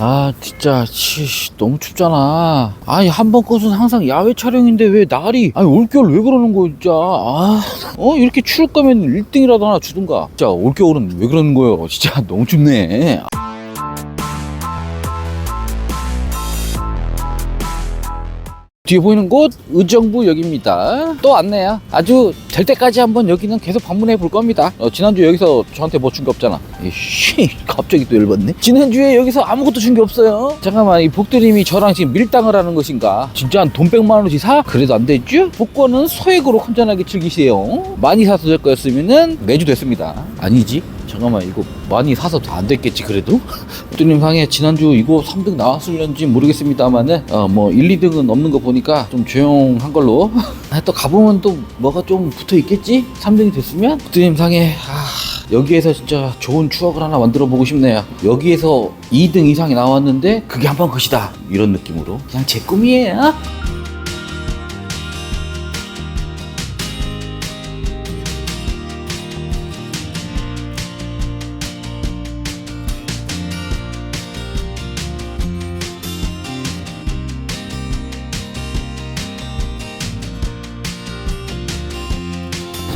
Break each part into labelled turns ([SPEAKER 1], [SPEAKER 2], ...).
[SPEAKER 1] 아 진짜 치 너무 춥잖아. 아니 한번 것은 항상 야외 촬영인데 왜 날이 아니 올겨울 왜 그러는 거야 진짜. 아어 이렇게 추울 거면 1등이라도 하나 주든가. 진짜 올겨울은 왜 그러는 거예요? 진짜 너무 춥네 뒤에 보이는 곳 의정부 역입니다. 또 왔네요. 아주 될 때까지 한번 여기는 계속 방문해 볼 겁니다. 어, 지난주 여기서 저한테 뭐 준 게 없잖아. 이씨 갑자기 또 열받네. 지난주에 여기서 아무것도 준 게 없어요. 잠깐만 이 복드님이 저랑 지금 밀당을 하는 것인가? 진짜 한 돈 100만 원씩 사? 그래도 안 되죠? 복권은 소액으로 건전하게 즐기세요. 많이 사서 될 거였으면 은 매주 됐습니다. 아니지? 잠깐만 이거 많이 사서 더안 됐겠지 그래도? 복드님 상에 지난주 이거 3등 나왔을런지 모르겠습니다만은 어, 뭐 1, 2등은 없는 거 보니까 좀 조용한 걸로 아, 또 가보면 또 뭐가 좀 붙어 있겠지? 3등이 됐으면 복드님 상에 아, 여기에서 진짜 좋은 추억을 하나 만들어 보고 싶네요. 여기에서 2등 이상이 나왔는데 그게 한 번 것이다. 이런 느낌으로 그냥 제 꿈이에요.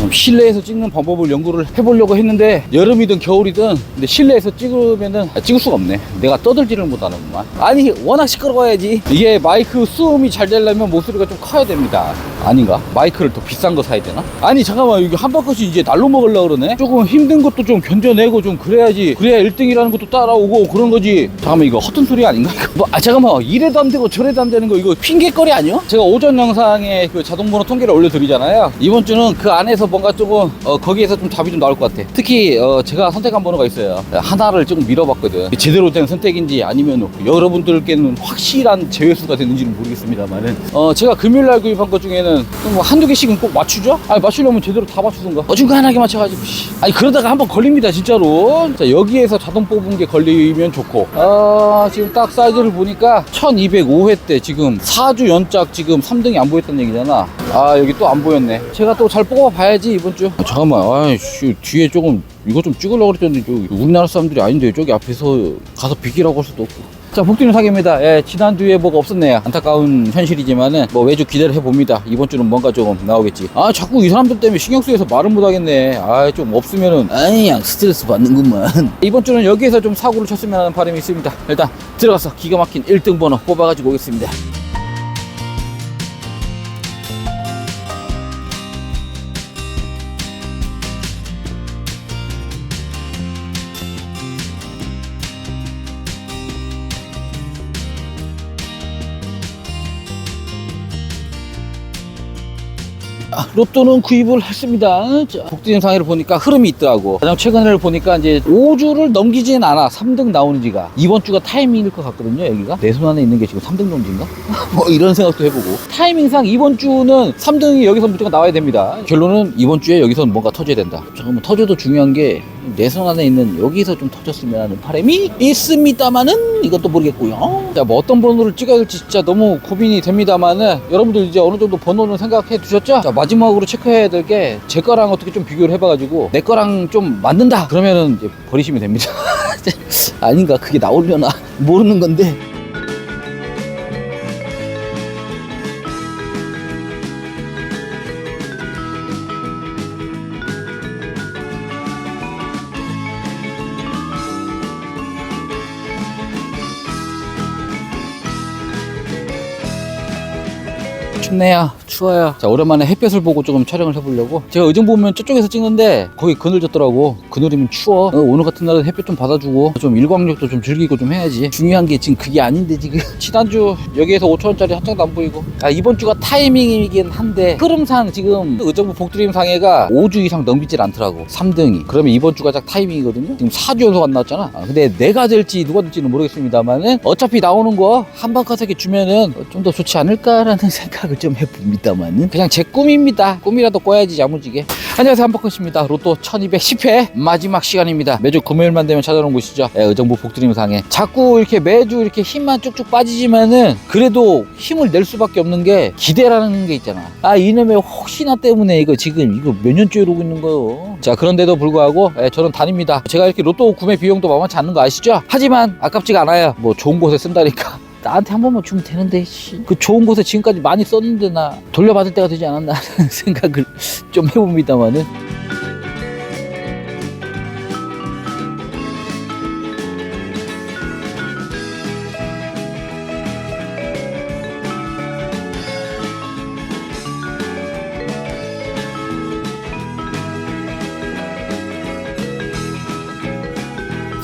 [SPEAKER 1] 좀 실내에서 찍는 방법을 연구를 해보려고 했는데 여름이든 겨울이든 근데 실내에서 찍으면은 아, 찍을 수가 없네. 내가 떠들지를 못하는구만. 아니 워낙 시끄러워야지. 이게 마이크 수음이 잘 되려면 목소리가 좀 커야 됩니다 아닌가? 마이크를 더 비싼 거 사야 되나? 아니 잠깐만. 이게 한 바퀴씩 이제 날로 먹으려고 그러네? 조금 힘든 것도 좀 견뎌내고 좀 그래야지. 그래야 1등이라는 것도 따라오고 그런 거지. 잠깐만 이거 허튼 소리 아닌가? 뭐, 아 잠깐만. 이래도 안 되고 저래도 안 되는 거 이거 핑계거리 아니야? 제가 오전 영상에 그 자동번호 통계를 올려드리잖아요. 이번 주는 그 안에서 뭔가 조금 어, 거기에서 좀 답이 좀 나올 것 같아. 특히 어, 제가 선택한 번호가 있어요. 하나를 조금 밀어봤거든. 제대로 된 선택인지 아니면 여러분들께는 확실한 제외수가 됐는지는 모르겠습니다만은. 어, 제가 금요일날 구입한 것 중에는 뭐 한두 개씩은 꼭 맞추죠? 아니 맞추려면 제대로 다 맞추던가. 어중간하게 맞춰가지고 씨. 아니 그러다가 한번 걸립니다 진짜로. 자 여기에서 자동 뽑은 게 걸리면 좋고. 아 지금 딱 사이즈를 보니까 1205회 때 지금 4주 연짝 지금 3등이 안 보였다는 얘기잖아. 아 여기 또 안 보였네. 제가 또 잘 뽑아 봐야지 이번 주. 아, 잠깐만. 아이씨 뒤에 조금 이거 좀 찍으려고 그랬더니 우리나라 사람들이 아닌데 저기 앞에서 가서 비키라고 할 수도 없고 자 복두는 사기입니다. 예, 지난주에 뭐가 없었네요. 안타까운 현실이지만은 뭐 매주 기대를 해봅니다. 이번 주는 뭔가 좀 나오겠지. 아 자꾸 이 사람들 때문에 신경 쓰여서 말을 못하겠네. 아 좀 없으면은. 아이 야 스트레스 받는구만. 이번 주는 여기에서 좀 사고를 쳤으면 하는 바람이 있습니다. 일단 들어가서 기가 막힌 1등 번호 뽑아가지고 오겠습니다 로또는 구입을 했습니다. 자, 복진 상해를 보니까 흐름이 있더라고. 가장 최근을 보니까 이제 5주를 넘기진 않아. 3등 나오는 지가. 이번 주가 타이밍일 것 같거든요, 여기가. 내 손 안에 있는 게 지금 3등 정지인가? 뭐 이런 생각도 해보고. 타이밍상 이번 주는 3등이 여기서 무조건 나와야 됩니다. 결론은 이번 주에 여기서 뭔가 터져야 된다. 잠깐만, 터져도 중요한 게 내 손 안에 있는 여기서 좀 터졌으면 하는 바람이 있습니다만은 이것도 모르겠고요. 자, 뭐 어떤 번호를 찍어야 될지 진짜 너무 고민이 됩니다만은 여러분들 이제 어느 정도 번호는 생각해 두셨죠? 자, 마지막으로 체크해야 될 게 제 거랑 어떻게 좀 비교를 해봐가지고 내 거랑 좀 맞는다 그러면은 이제 버리시면 됩니다. 아닌가 그게 나오려나 모르는 건데. 춥네요. 추워요. 자, 오랜만에 햇볕을 보고 조금 촬영을 해보려고. 제가 의정 보면 저쪽에서 찍는데 거기 그늘 졌더라고. 그늘이면 추워. 어, 오늘 같은 날은 햇볕 좀 받아주고 좀 일광욕도 좀 즐기고 좀 해야지. 중요한 게 지금 그게 아닌데 지금. 지난주 여기에서 5천원짜리 한 장도 안 보이고. 아, 이번 주가 타이밍이긴 한데 흐름상 지금 의정부 복드림 상해가 5주 이상 넘기질 않더라고. 3등이. 그러면 이번 주가 딱 타이밍이거든요. 지금 4주 연속 안 나왔잖아. 아, 근데 내가 될지 누가 될지는 모르겠습니다만은 어차피 나오는 거한 바퀴 주면은 좀 더 좋지 않을까라는 생각 생각을 좀 해봅니다만은 그냥 제 꿈입니다. 꿈이라도 꿔야지 야무지게. 안녕하세요 한박헌씨입니다. 로또 1210회 마지막 시간입니다. 매주 금요일만 되면 찾아오는 곳이죠. 예, 의정부 복드림상에 자꾸 이렇게 매주 이렇게 힘만 쭉쭉 빠지지만은 그래도 힘을 낼 수밖에 없는 게 기대라는 게 있잖아. 아 이놈의 혹시나 때문에 이거 지금 이거 몇 년째 이러고 있는 거요. 자 그런데도 불구하고 예, 저는 다닙니다. 제가 이렇게 로또 구매 비용도 만만치 않는 거 아시죠? 하지만 아깝지가 않아요. 뭐 좋은 곳에 쓴다니까. 나한테 한 번만 주면 되는데 씨. 그 좋은 곳에 지금까지 많이 썼는데 나 돌려받을 때가 되지 않았나 하는 생각을 좀 해봅니다만은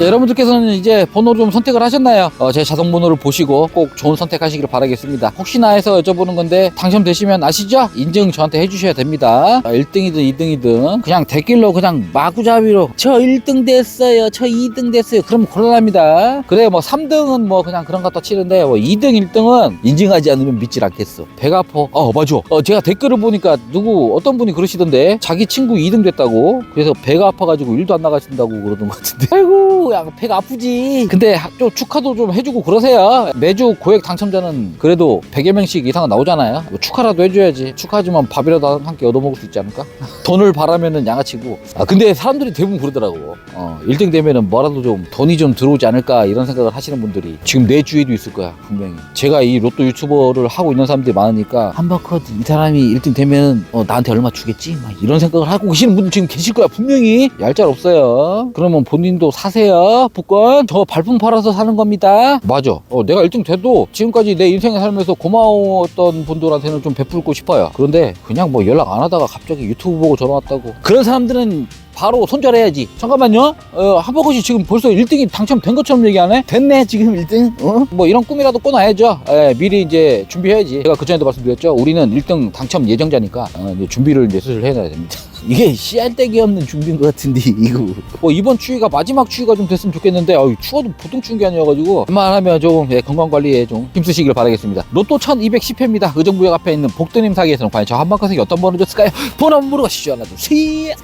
[SPEAKER 1] 자, 여러분들께서는 이제 번호를 좀 선택을 하셨나요? 어, 제 자동 번호를 보시고 꼭 좋은 선택하시길 바라겠습니다. 혹시나 해서 여쭤보는 건데 당첨되시면 아시죠? 인증 저한테 해주셔야 됩니다. 1등이든 2등이든 그냥 댓글로 그냥 마구잡이로 저 1등 됐어요. 저 2등 됐어요. 그러면 곤란합니다. 그래 뭐 3등은 뭐 그냥 그런 것도 치는데 뭐 2등 1등은 인증하지 않으면 믿질 않겠어. 배가 아파. 어 맞아. 어, 제가 댓글을 보니까 누구 어떤 분이 그러시던데 자기 친구 2등 됐다고 그래서 배가 아파가지고 일도 안 나가신다고 그러던 것 같은데 아이고 야 배가 아프지. 근데 하- 좀 축하도 좀 해주고 그러세요. 매주 고액 당첨자는 그래도 100여 명씩 이상은 나오잖아요. 뭐 축하라도 해줘야지. 축하하지만 밥이라도 함께 얻어먹을 수 있지 않을까? 돈을 바라면은 양아치고. 아 근데 사람들이 대부분 그러더라고. 어 1등 되면은 뭐라도 좀 돈이 좀 들어오지 않을까 이런 생각을 하시는 분들이 지금 내 주위에도 있을 거야 분명히. 제가 이 로또 유튜버를 하고 있는 사람들이 많으니까 한바컷 이 사람이 1등 되면 어, 나한테 얼마 주겠지? 막 이런 생각을 하고 계시는 분들 지금 계실 거야 분명히. 얄짤 없어요. 그러면 본인도 사세요 복권 저 발품 팔아서 사는 겁니다. 맞아. 어, 내가 1등 돼도 지금까지 내 인생에 살면서 고마웠던 분들한테는 좀 베풀고 싶어요. 그런데 그냥 뭐 연락 안 하다가 갑자기 유튜브 보고 전화 왔다고. 그런 사람들은 바로 손절해야지. 잠깐만요. 어, 한버거시 지금 벌써 1등이 당첨된 것처럼 얘기하네? 됐네, 지금 1등. 어? 뭐 이런 꿈이라도 꿔놔야죠. 예, 미리 이제 준비해야지. 제가 그전에도 말씀드렸죠. 우리는 1등 당첨 예정자니까 어, 이제 준비를 이제 슬슬 해놔야 됩니다. 이게 씨알데기 없는 준비인 것 같은데, 이거. 뭐 이번 추위가 마지막 추위가 좀 됐으면 좋겠는데, 어, 추워도 보통 추운 게 아니어가지고, 웬만하면 좀 예, 건강관리에 좀 힘쓰시길 바라겠습니다. 로또 1210회입니다. 의정부역 앞에 있는 복도님 사기에서는 과연 저 한방컷에 어떤 번호 줬을까요? 번호 한번 물어가시죠. 하나, 둘, 셋.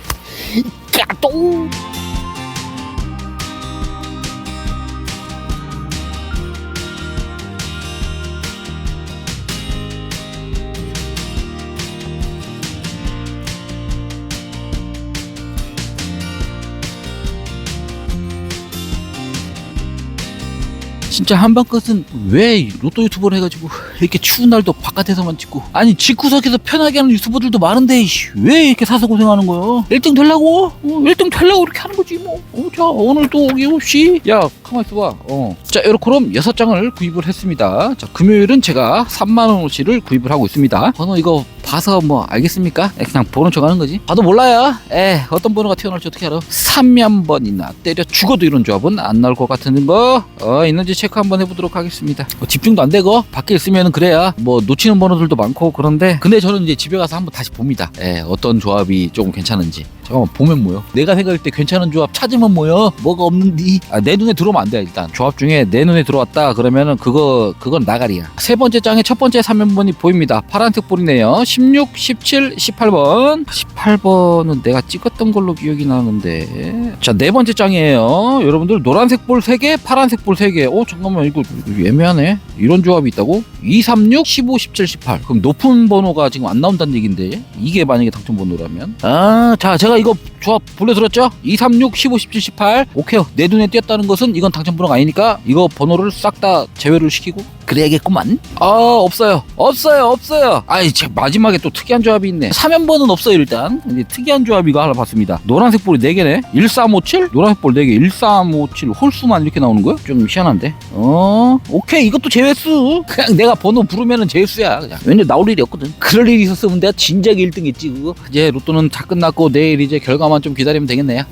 [SPEAKER 1] 까똥 진짜 한방것은 왜 로또 유튜버를 해가지고 이렇게 추운 날도 바깥에서만 찍고 아니 집구석에서 편하게 하는 유튜버들도 많은데 왜 이렇게 사서 고생하는 거야? 1등 되려고? 어, 1등 되려고 이렇게 하는 거지 뭐. 어, 자 오늘도 어김없이 야 가만 있어봐. 어. 자 요렇게럼 6장을 구입을 했습니다. 자 금요일은 제가 3만원어치를 구입을 하고 있습니다. 번호 이거 봐서 뭐 알겠습니까? 에, 그냥 보는 척 하는 거지. 봐도 몰라요. 에 어떤 번호가 튀어나올지 어떻게 알아? 3면번이나 때려 죽어도 이런 조합은 안 나올 것 같은 거 어, 있는지 체크 한번 해보도록 하겠습니다. 뭐 집중도 안 되고 밖에 있으면 그래야 뭐 놓치는 번호들도 많고 그런데 근데 저는 이제 집에 가서 한번 다시 봅니다. 에, 어떤 조합이 조금 괜찮은지. 잠깐만 보면 뭐요? 내가 생각할 때 괜찮은 조합 찾으면 뭐요? 뭐가 없는디? 아, 내 눈에 들어오면 안 돼 일단. 조합 중에 내 눈에 들어왔다 그러면은 그거 그건 나가리야. 세 번째 장에 첫 번째 3면번이 보입니다. 파란색 볼이네요 16, 17, 18번 18번은 내가 찍었던 걸로 기억이 나는데. 자 네 번째 장이에요. 여러분들 노란색 볼 3개 파란색 볼 3개. 어 잠깐만 이거, 이거 애매하네. 이런 조합이 있다고? 2, 3, 6, 15, 17, 18 그럼 높은 번호가 지금 안 나온다는 얘긴데. 이게 만약에 당첨 번호라면. 아자 제가 이거 조합 불러들었죠? 2, 3, 6, 15, 17, 18 오케이요. 내 눈에 띄었다는 것은 이건 당첨 번호가 아니니까 이거 번호를 싹 다 제외를 시키고. 그래야겠구만. 아 없어요. 없어요 없어요. 아이 제 마지막에 또 특이한 조합이 있네. 3연번은 없어요 일단 이제 특이한 조합 이거 하나 봤습니다. 노란색 볼이 4개네. 1357 노란색 볼 4개. 1357 홀수만 이렇게 나오는 거요? 좀 희한한데? 어? 오케이. 이것도 제외수. 그냥 내가 번호 부르면은 제외수야 그냥. 왠지 나올 일이 없거든. 그럴 일이 있었으면 내가 진작에 1등 했지 그거. 이제 로또는 다 끝났고 내일 이제 결과만 좀 기다리면 되겠네 요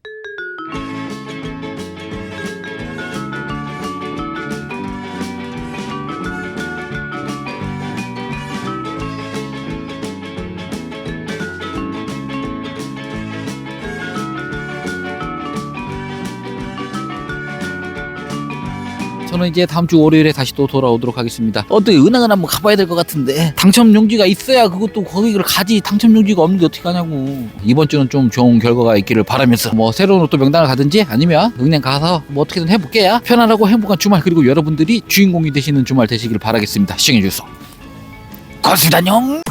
[SPEAKER 1] 저는 이제 다음 주 월요일에 다시 또 돌아오도록 하겠습니다. 어떻게 은행을 한번 가봐야 될 것 같은데 당첨 용지가 있어야 그것도 거기를 가지 당첨 용지가 없는데 어떻게 가냐고. 이번 주는 좀 좋은 결과가 있기를 바라면서 뭐 새로운 또 명단을 가든지 아니면 은행 가서 뭐 어떻게든 해볼게요. 편안하고 행복한 주말 그리고 여러분들이 주인공이 되시는 주말 되시길 바라겠습니다. 시청해주셔서 고맙습니다. 안녕.